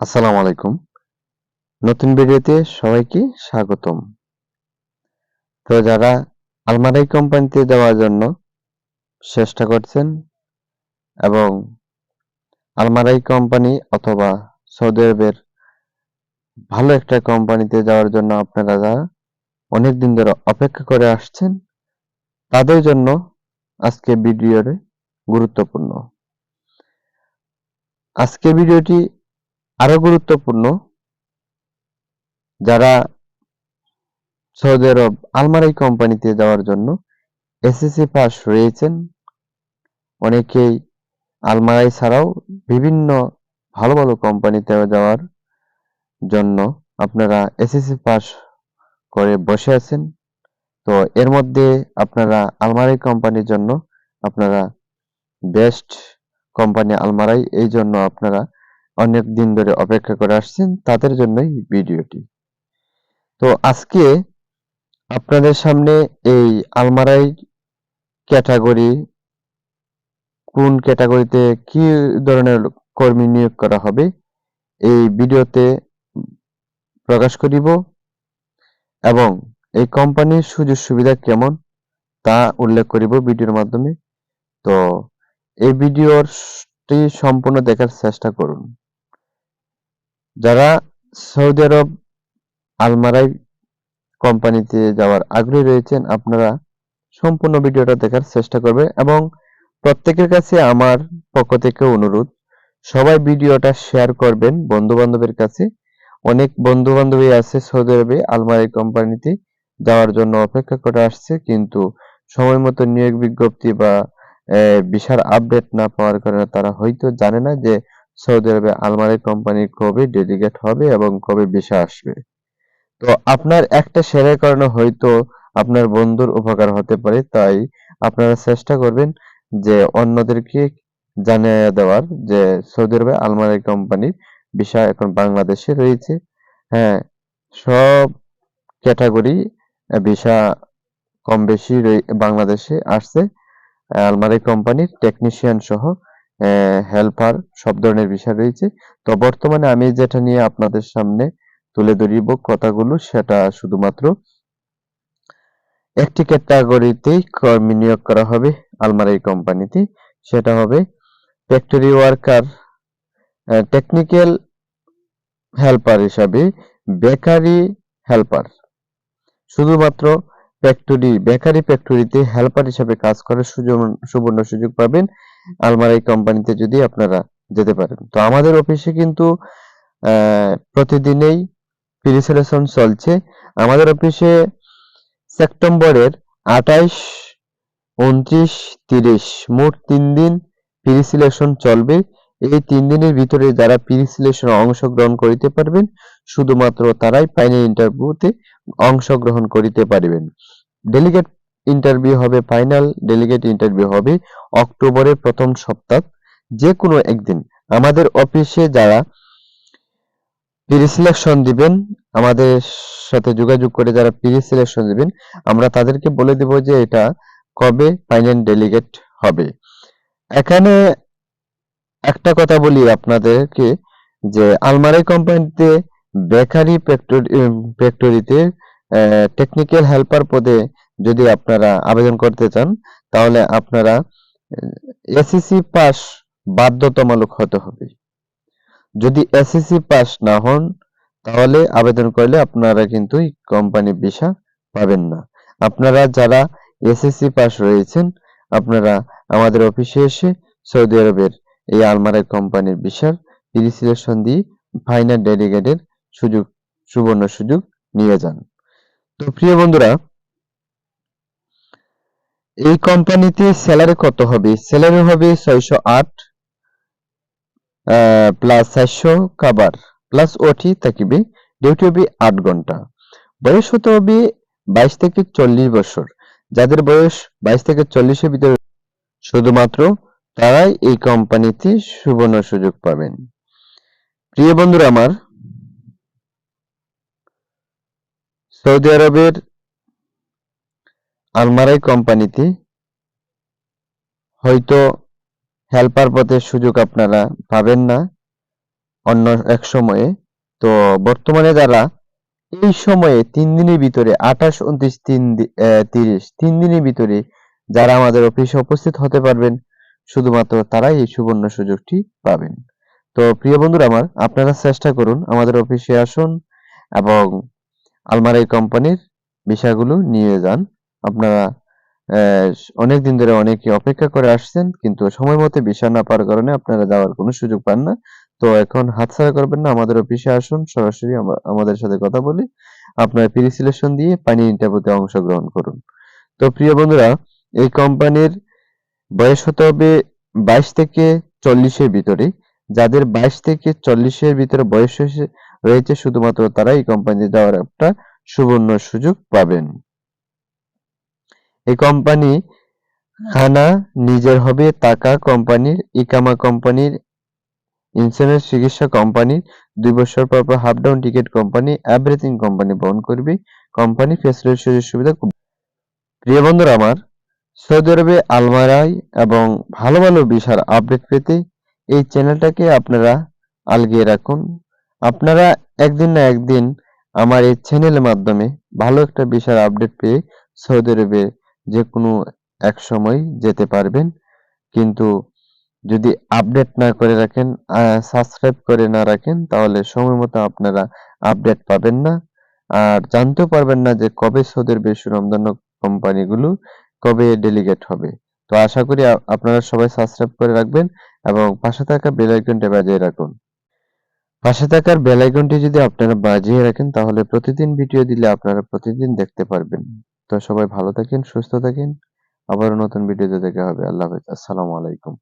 আসসালামু আলাইকুম। নতুন ভিডিওতে সবাইকে স্বাগতম। তো যারা আলমারাই কোম্পানিতে যাওয়ার জন্য চেষ্টা করছেন এবং আলমারাই কোম্পানি অথবা সৌদি আরবের ভালো একটা কোম্পানিতে যাওয়ার জন্য আপনারা যারা অনেক দিন ধরে অপেক্ষা করে আসছেন, তাদের জন্য আজকে ভিডিওর গুরুত্বপূর্ণ। আজকে ভিডিওটি গুরুত্বপূর্ণ, যারা সৌদি আরব আলমারাই কোম্পানিতে যাওয়ার জন্য এসএসসি পাস রয়েছেন, অনেকেই আলমারাই ছাড়াও বিভিন্ন ভালো ভালো কোম্পানিতে যাওয়ার জন্য আপনারা এসএসসি পাস করে বসে আছেন। তো এর মধ্যে আপনারা আলমারি কোম্পানির জন্য আপনারা বেস্ট কোম্পানি আলমারাই এই জন্য আপনারা অনেক দিন ধরে অপেক্ষা করে আসছেন, তাদের জন্যই ভিডিওটি। তো আজকে আপনাদের সামনে এই আলমারাই ক্যাটাগরি, কোন ক্যাটাগরিতে কি ধরনের কর্মী নিয়োগ করা হবে, এই ভিডিওতে প্রকাশ করিব এবং এই কোম্পানির সুযোগ সুবিধা কেমন তা উল্লেখ করিব ভিডিওর মাধ্যমে। তো এই ভিডিওটি সম্পূর্ণ দেখার চেষ্টা করুন। যারা সৌদি আরব আলমারাই কোম্পানিতে যাওয়ার আগ্রহী রয়েছেন, আপনারা সম্পূর্ণ ভিডিওটা দেখার চেষ্টা করবে এবং প্রত্যেকের কাছে আমার পক্ষ থেকে অনুরোধ, সবাই ভিডিওটা শেয়ার করবেন বন্ধু বান্ধবের কাছে। অনেক বন্ধু বান্ধবী আছে সৌদি আরবে আলমারি কোম্পানিতে যাওয়ার জন্য অপেক্ষা করে আসছে, কিন্তু সময় মতো নিয়োগ বিজ্ঞপ্তি বা বিশাল আপডেট না পাওয়ার কারণে তারা হয়তো জানে না যে সৌদি আরবে আলমারি কোম্পানি কবে ডেলিগেট হবে এবং কবে ভিসা আসবে? তো আপনার একটা শেয়ারের কারণে হয়তো আপনার বন্ধুর উপকার হতে পারে, তাই আপনারা চেষ্টা করবেন যে অন্যদেরকে জানিয়ে দেওয়ার যে সৌদি আরবে আলমারি কোম্পানির ভিসা এখন বাংলাদেশে রয়েছে। হ্যাঁ সব ক্যাটাগরি ভিসা কম বেশি বাংলাদেশে আসছে। আলমারি কোম্পানির টেকনিশিয়ান সহ হেল্পার সব ধরনের বিষয় রয়েছে। তো বর্তমানে আমি যেটা নিয়ে আপনাদের সামনে তুলে ধরিব কথাগুলো, সেটা শুধুমাত্র একটি ক্যাটাগরিতেই কর্মী নিয়োগ করা হবে আলমারি কোম্পানিতে। সেটা হবে ফ্যাক্টরি ওয়ার্কার টেকনিক্যাল হেল্পার হিসাবে বেকারি হেল্পার শুধুমাত্র ফ্যাক্টরি বেকারি ফ্যাক্টরিতে হেল্পার হিসাবে কাজ করার সুযোগ সুবর্ণ সুযোগ পাবেন। আলমারাই কোম্পানিতে যদি আপনারা যেতে পারেন। তো আমাদের অফিসে কিন্তু প্রতিদিনেই প্রিসেলেশন চলছে। আমাদের অফিসে সেপ্টেম্বরের আঠাইশ, উনত্রিশ, তিরিশ, মোট তিন দিন প্রিসিলেকশন চলবে। এই তিন দিনের ভিতরে যারা প্রিসিলেকশনে অংশগ্রহণ করিতে পারবেন, শুধুমাত্র তারাই ফাইনাল ইন্টারভিউতে অংশগ্রহণ করিতে পারবেন। ডেলিগেট ইন্টারভিউ হবে ফাইনাল ডেলিগেট ইন্টারভিউ হবে অক্টোবরের প্রথম সপ্তাহ যে কোনো একদিন। আমাদের অফিসে যারা প্রি সিলেকশন দিবেন, আমাদের সাথে যোগাযোগ করে যারা প্রি সিলেকশন দিবেন, আমরা তাদেরকে বলে দেব যে এটা কবে ফাইনাল ডেলিগেট হবে। এখানে একটা কথা বলি আপনাদেরকে, যে আলমারি কোম্পানিতে বেকারি ফ্যাক্টরিতে টেকনিক্যাল হেল্পার পদে যদি আপনারা আবেদন করতে চান, তাহলে আপনারা এসিসি পাস বাধ্যতামূলক হতে হবে। যদি এসএসসি পাস না হন, তাহলে আবেদন করলে আপনারা কিন্তু কোম্পানি ভিসা পাবেন না। আপনারা যারা এসএসসি পাস রয়েছেন, আপনারা আমাদের অফিসে এসে সৌদি আরবের এই আলমারাই কোম্পানির ভিসার রিজিস্ট্রেশন দিয়ে ফাইনাল ডেলিগেটের সুযোগ, সুবর্ণ সুযোগ নিয়ে যান। তো প্রিয় বন্ধুরা এই কোম্পানিতে স্যালারি কত হবে? স্যালারি হবে ছয়শো আট প্লাস চারশো কাবার প্লাস ওটি থাকিবে ডিউটি হবে আট ঘণ্টা। বয়স হতে হবে বাইশ থেকে চল্লিশ বছর। যাদের বয়স বাইশ থেকে চল্লিশের ভিতরে, শুধুমাত্র তারাই এই কোম্পানিতে সুবর্ণ সুযোগ পাবেন। প্রিয় বন্ধুরা আমার, সৌদি আরবের আলমারাই কোম্পানিতে। হয়তো হেল্পার পদের সুযোগ আপনারা পাবেন না অন্য এক সময়ে। তো বর্তমানে যারা এই সময়ে তিন দিনের ভিতরে আঠাশ, উনত্রিশ, তিন তিরিশ, তিন দিনের ভিতরে যারা আমাদের অফিসে উপস্থিত হতে পারবেন, শুধুমাত্র তারাই এই সুবর্ণ সুযোগটি পাবেন। তো প্রিয় বন্ধুরা আমার, আপনারা চেষ্টা করুন আমাদের অফিসে আসুন এবং আলমারাই কোম্পানির বিষয়গুলো নিয়ে যান। আপনারা অনেক দিন ধরে অনেকে অপেক্ষা করে আসছেন, কিন্তু সময় মতো ভিসা না পাওয়ার কারণে আপনারা যাওয়ার কোনো সুযোগ পান না। তো এখন হাতছাড়া করবেন না, আমাদের অফিসে আসুন, সরাসরি আমা- আমাদের সাথে কথা বলি। আপনার প্রি সিলেকশন দিয়ে পানি ইন্টারভিউতে অংশগ্রহণ করুন। তো প্রিয় বন্ধুরা, এই কোম্পানির বয়স হতে হবে বাইশ থেকে চল্লিশের ভিতরে যাদের বাইশ থেকে চল্লিশের ভিতরে বয়স রয়েছে, শুধুমাত্র তারা এই কোম্পানিতে যাওয়ার একটা সুবর্ণ সুযোগ পাবেন। এই কোম্পানি খানা নিজের হবে টাকা কোম্পানির, ইকামা কোম্পানির ইন্স্যুরেন্স চিকিৎসা কোম্পানির, দুই বছর পর পর half down ticket company, everything company বহন করবে, কোম্পানি ফেসিলিটি সুযোগ সুবিধা প্রিয় বন্ধুরা আমার, সৌদি আরবে আলমারাই এবং ভালো ভালো বিষয়ের আপডেট পেতে এই চ্যানেলটাকে আপনারা আলগিয়ে রাখুন। আপনারা একদিন না একদিন আমার এই চ্যানেলের মাধ্যমে ভালো একটা বিষয়ের আপডেট পেয়ে সৌদি আরবে যে কোনো এক সময় যেতে পারবেন। কিন্তু যদি আপডেট না করে রাখেন সাবস্ক্রাইব করে না রাখেন, তাহলে সময় মতো আপনারা আপডেট পাবেন না। আর জানতেও পারবেন না যে কবে সৌদি আরবে সুনামধন্য কোম্পানিগুলো কবে ডেলিগেট হবে। তো আশা করি আপনারা সবাই সাবস্ক্রাইব করে রাখবেন এবং পাশে থাকা বেল আইকনটা বাজিয়ে রাখুন। পাশে থাকার বেল আইকনটি যদি আপনারা বাজিয়ে রাখেন, তাহলে প্রতিদিন ভিডিও দিলে আপনারা প্রতিদিন দেখতে পারবেন। তো সবাই ভালো থাকেন, সুস্থ থাকেন। আবারও নতুন ভিডিওতে দেখা হবে। আল্লাহ হাফেজ। আসসালামু আলাইকুম।